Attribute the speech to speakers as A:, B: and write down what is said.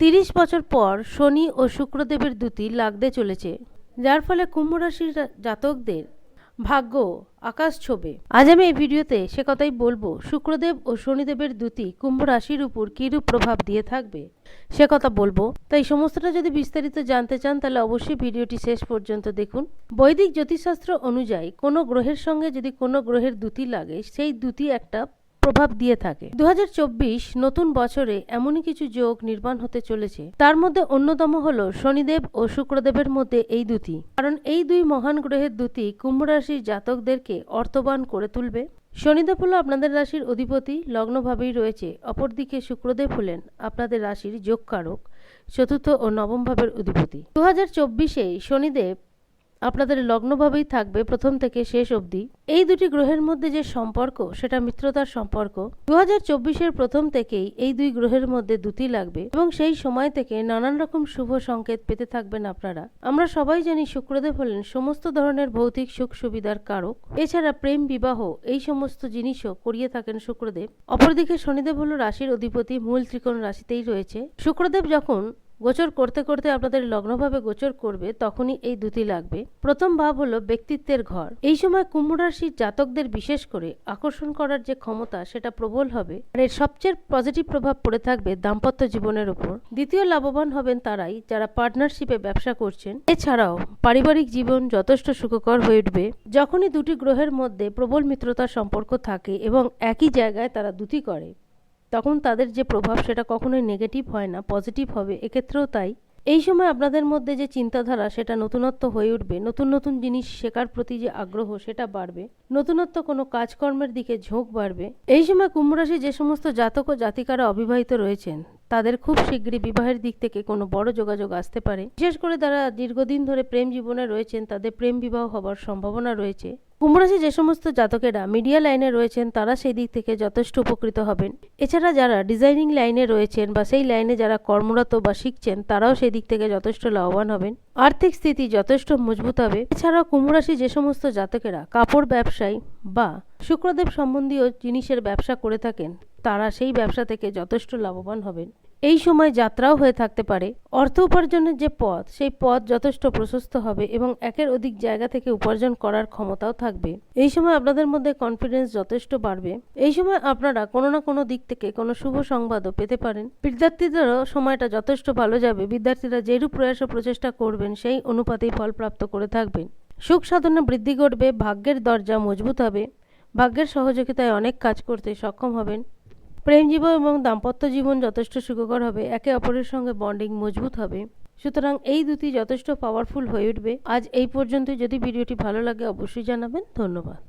A: তিরিশ বছর পর শনি ও শুক্রদেবের দুটি লাগতে চলেছে, যার ফলে কুম্ভ রাশির জাতকদের ভাগ্য আকাশ ছোবে। আজ আমি এই ভিডিওতে সে কথাই বলব, শুক্রদেব ও শনিদেবের দুটি কুম্ভ রাশির উপর কিরূপ প্রভাব দিয়ে থাকবে, সে কথা বলব। তাই সমস্তটা যদি বিস্তারিত জানতে চান, তাহলে অবশ্যই ভিডিওটি শেষ পর্যন্ত দেখুন। বৈদিক জ্যোতিষশাস্ত্র অনুযায়ী কোনো গ্রহের সঙ্গে যদি কোনো গ্রহের দুটি লাগে, সেই দুটি একটা প্রভাব দিয়ে থাকে। দু নতুন বছরে এমনই কিছু যোগ নির্মাণ হতে চলেছে। তার মধ্যে অন্যতম হল শনিদেব ও শুক্রদেবের মধ্যে এই দুটি। কারণ এই দুই মহান গ্রহের দুটি কুম্ভ রাশির জাতকদেরকে অর্থবান করে তুলবে। শনিদেব হলো আপনাদের রাশির অধিপতি লগ্নভাবেই রয়েছে। অপরদিকে শুক্রদেব হলেন আপনাদের রাশির যোগকারক, চতুর্থ ও নবম ভাবের অধিপতি। দু হাজার চব্বিশে শনিদেব আপনাদের লগ্নভাবেই থাকবে প্রথম থেকে শেষ অবধি। এই দুটি গ্রহের মধ্যে যে সম্পর্ক, সেটা মিত্রতার সম্পর্ক। দু হাজার প্রথম থেকেই এই দুই গ্রহের মধ্যে দুটি লাগবে এবং সেই সময় থেকে নানান রকম শুভ সংকেত পেতে থাকবেন আপনারা। আমরা সবাই জানি শুক্রদেব হলেন সমস্ত ধরনের ভৌতিক সুখ সুবিধার কারক। এছাড়া প্রেম, বিবাহ এই সমস্ত জিনিসও করিয়ে থাকেন শুক্রদেব। অপরদিকে শনিদেব হল রাশির অধিপতি, মূল ত্রিকোণ রাশিতেই রয়েছে। শুক্রদেব যখন গোচর করতে করতে আপনাদের লগ্নভাবে গোচর করবে, তখনই এই দুটি লাগবে। প্রথম ভাব হলো ব্যক্তিত্বের ঘর। এই সময় কুম্ভ রাশির জাতকদের বিশেষ করে আকর্ষণ করার যে ক্ষমতা, সেটা প্রবল হবে। আর এর সবচেয়ে পজিটিভ প্রভাব পড়ে থাকবে দাম্পত্য জীবনের উপর। দ্বিতীয় লাভবান হবেন তারাই যারা পার্টনারশিপে ব্যবসা করছেন। এছাড়াও পারিবারিক জীবন যথেষ্ট সুখকর হয়ে উঠবে। যখনই দুটি গ্রহের মধ্যে প্রবল মিত্রতার সম্পর্ক থাকে এবং একই জায়গায় তারা দুটি করে। তখন তাদের যে প্রভাব সেটা কখনোই নেগেটিভ হয় না পজিটিভ হবে। এক্ষেত্রেও তাই। এই সময় আপনাদের মধ্যে যে চিন্তাধারা, সেটা নতুনত্ব হয়ে উঠবে। নতুন নতুন জিনিস শেখার প্রতি যে আগ্রহ, সেটা বাড়বে। নতুনত্ব কোনো কাজকর্মের দিকে ঝোঁক বাড়বে। এই সময় কুম্ভরাশি যে সমস্ত জাতক ও জাতিকারা অবিবাহিত রয়েছেন, তাদের খুব শীঘ্রই বিবাহের দিক থেকে কোনো বড় যোগাযোগ আসতে পারে। বিশেষ করে তারা দীর্ঘদিন ধরে প্রেম জীবনে রয়েছেন, তাদের প্রেম বিবাহ হবার সম্ভাবনা রয়েছে। কুম্ভরাশি যে সমস্ত জাতকেরা মিডিয়া লাইনে রয়েছেন, তারা সেই দিক থেকে যথেষ্ট উপকৃত হবেন। এছাড়া যারা ডিজাইনিং লাইনে রয়েছেন বা সেই লাইনে যারা কর্মরত বা শিখছেন, তারাও সেই দিক থেকে যথেষ্ট লাভবান হবেন। আর্থিক স্থিতি যথেষ্ট মজবুত হবে। এছাড়াও কুম্ভরাশি যে সমস্ত জাতকেরা কাপড় ব্যবসায়ী বা শুক্রদেব সম্বন্ধীয় জিনিসের ব্যবসা করে থাকেন, তারা সেই ব্যবসা থেকে যথেষ্ট লাভবান হবেন। এই সময় যাত্রাও হয়ে থাকতে পারে। অর্থ উপার্জনের যে পথ, সেই পথ যথেষ্ট প্রশস্ত হবে এবং একের অধিক জায়গা থেকে উপার্জন করার ক্ষমতাও থাকবে। এই সময় আপনাদের মধ্যে কনফিডেন্স যথেষ্ট বাড়বে। এই সময় আপনারা কোনো না কোনো দিক থেকে কোনো শুভ সংবাদও পেতে পারেন। বিদ্যার্থীদেরও সময়টা যথেষ্ট ভালো যাবে। বিদ্যার্থীরা যেরূপ প্রয়াস ও প্রচেষ্টা করবেন, সেই অনুপাতেই ফল প্রাপ্ত করে থাকবেন। সুখ সাধনে বৃদ্ধি ঘটবে, ভাগ্যের দরজা মজবুত হবে। ভাগ্যের সহযোগিতায় অনেক কাজ করতে সক্ষম হবেন। প্রেম জীবন এবং দাম্পত্য জীবন যথেষ্ট সুখকর হবে, একে অপরের সঙ্গে বন্ডিং মজবুত হবে। সুতরাং এই দুটি যথেষ্ট পাওয়ারফুল হয়ে উঠবে। আজ এই পর্যন্ত যদি ভিডিওটি ভালো লাগে, অবশ্যই জানাবেন। ধন্যবাদ।